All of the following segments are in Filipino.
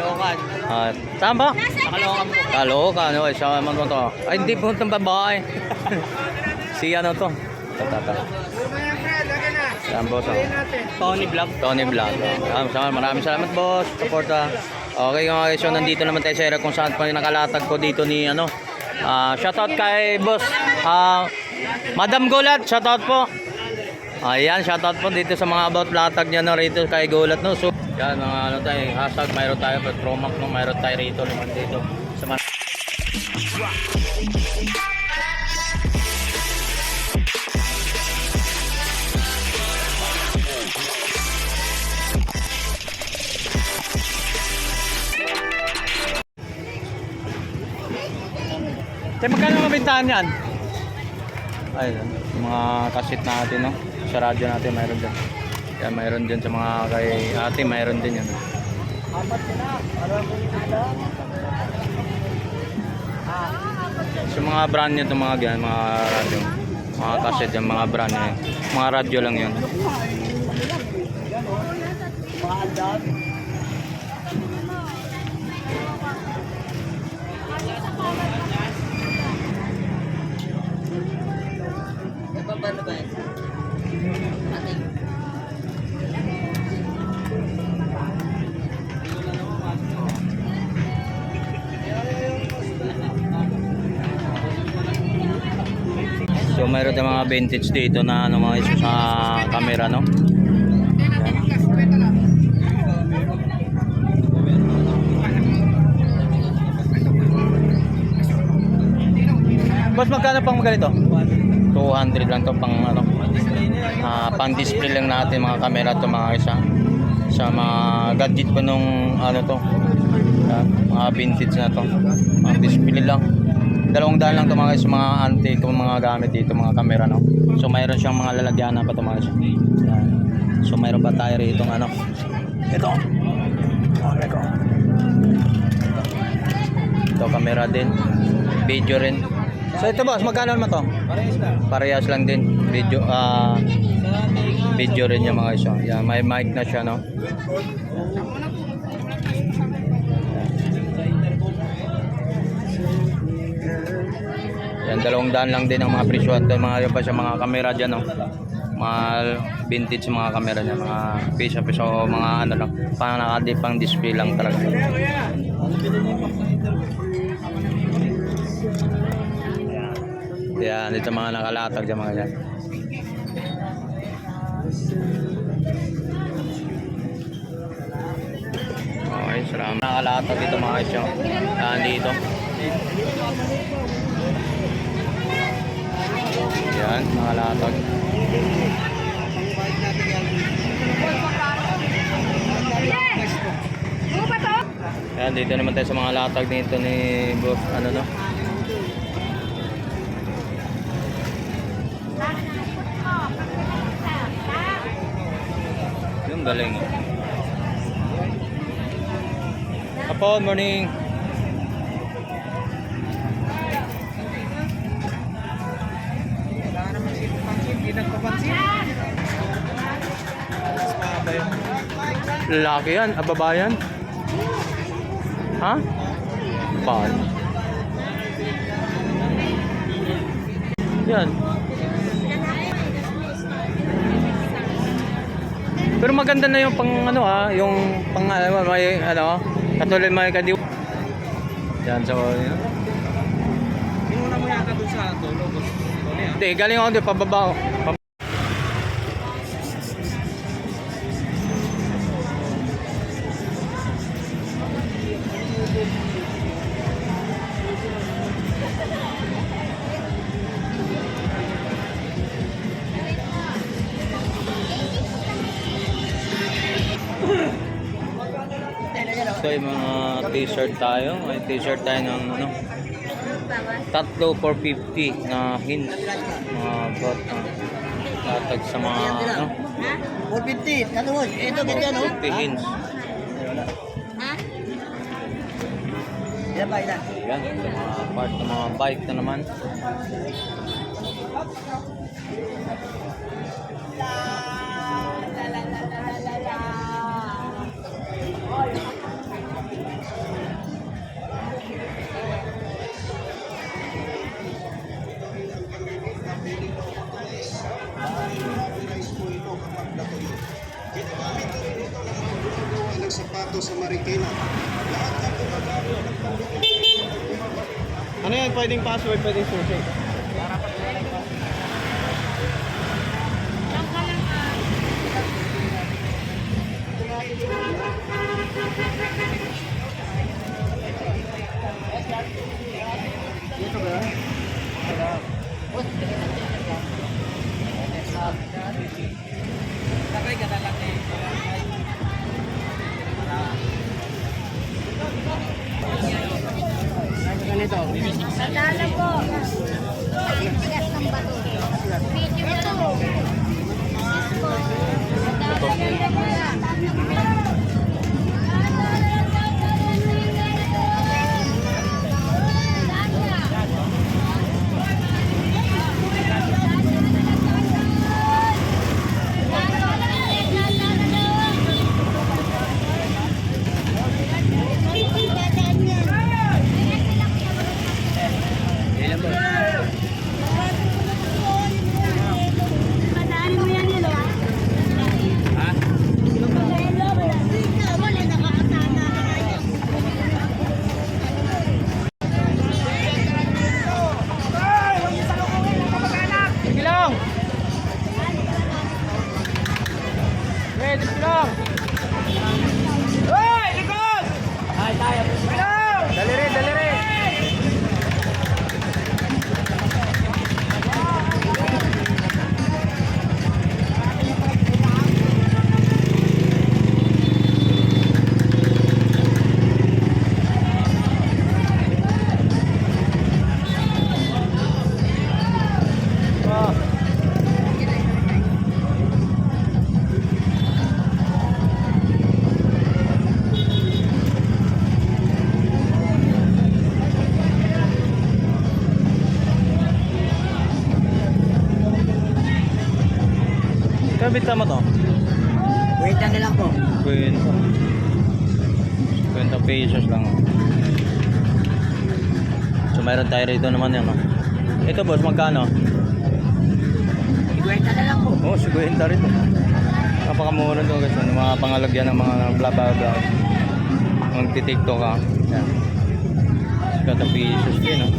Caloocan. Ah, saan ba? Sa Caloocan po. Caloocan, okay. Sa man mo to. Ay, hindi po itong babae. si ano to? Tata. Saan boss? oh? Tony Vlog. Tony Vlog. Ah, sama- maraming salamat boss. Suporta. Okay mga guys, so nandito naman tayo sa area kung saan pa yung nakalatag ko dito ni ano. Ah, shoutout kay boss. Ah, Madam Gulat, shoutout po. Ayan, shoutout po dito sa mga about latag niya no rito kay Gulat no. So, yan mga ano tayo, hashtag mayroon tayo but promac no, mayroon tayo rito naman dito sa mga Kaya magkano ang bintahan yan? Ayun, mga kasit natin, no? Sa radyo natin, mayroon din. Kaya mayroon din sa mga kay ate, mayroon din yan. Sa mga brand nyo, itong mga ganyan, mga radyo. Mga kaset yan, mga brand nyo. yan. Mga radyo lang yun. So mayroon tayong mga vintage dito na ano mga iso sa camera no. Boss magkano pang ganito? 200 lang to pang ano. ah, pang display lang natin mga camera to mga isa. Sa mga gadget ko nung ano to. ah, mga vintage na to. Pang display lang dalawang daan lang mga guys, mga antique kung mga gamit dito, mga camera no. So mayroon siyang mga lalagyanan pa ito mga guys. Yan. So mayroon pa tayo rito ano. Ito. Oh, ito. Ito camera din. Video rin. So ito boss, magkano naman to? Parehas na. Parehas lang din. Video ah video rin yung mga guys. oh. Yan, may mic na siya no. Yan, dalawang daan lang din ang mga presyo at mga pa sa mga camera dyan, no? Mga vintage mga camera niya, mga piso-piso, mga ano lang, pang pang display lang talaga. Yan, dito mga nakalatag dyan mga dyan. Okay, salamat. Nakalatag dito mga isyo. Yan, dito. Yan, mga latag. Yan, dito naman tayo sa mga latag dito ni Boss, ano no? Yung galing. Kapon, morning. Lalaki yan, ababa yan. Ha? Paano? Yan. Pero maganda na yung pang ano ah, yung pang ano, may ano, katulad may kadiw. Yan, so yun. Inuna mo yata dun sa. Tony, ah. Hindi, galing ako doon, pababa So yung mga t-shirt tayo, may t-shirt tayo ng ano, tatlo 450 na hints. Mga bot na tatag sa mga ano. 450, kanuhon. Ito, ganyan, no? 450 hints yan. Mga part ng mga bike na naman Ano yan? Pwedeng password, pwedeng susi. Sadala Kabita mo to? Wait na lang po. Kwenta. Kwenta pesos lang. oh. So mayroon tayo rito naman yan. oh. Ito boss, magkano? Wait na lang po. Oo, oh, 50 rito. Napakamura to kasi ng mga pangalagyan ng mga bla bla bla. Magti-tiktok ka. Yan. Kata pesos din, oh.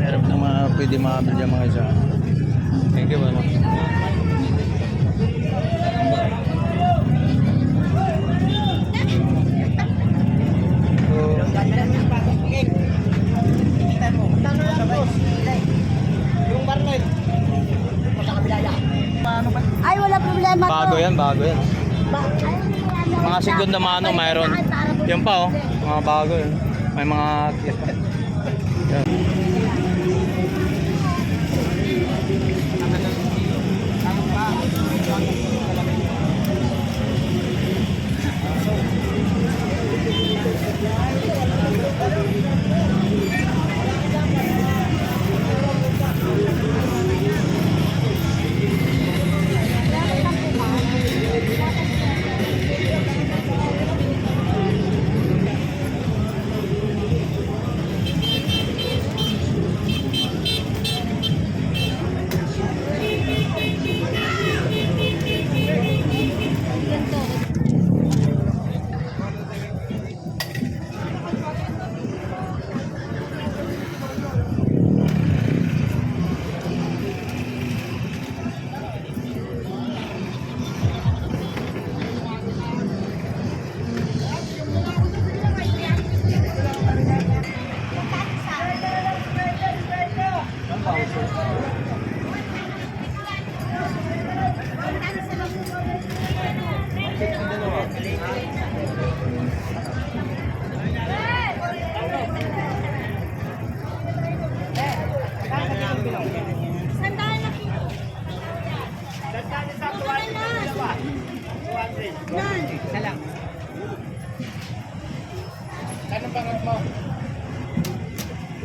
Meron na mga pwede makabili mga isa. Thank you, yan. Paano ba? Ay, wala problema to. bago yan, bago yan. Ano, Mga segunda mano mayroon. Yan pa oh, mga bago yun. May mga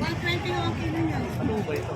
120 okay na yan. Ano ba ito?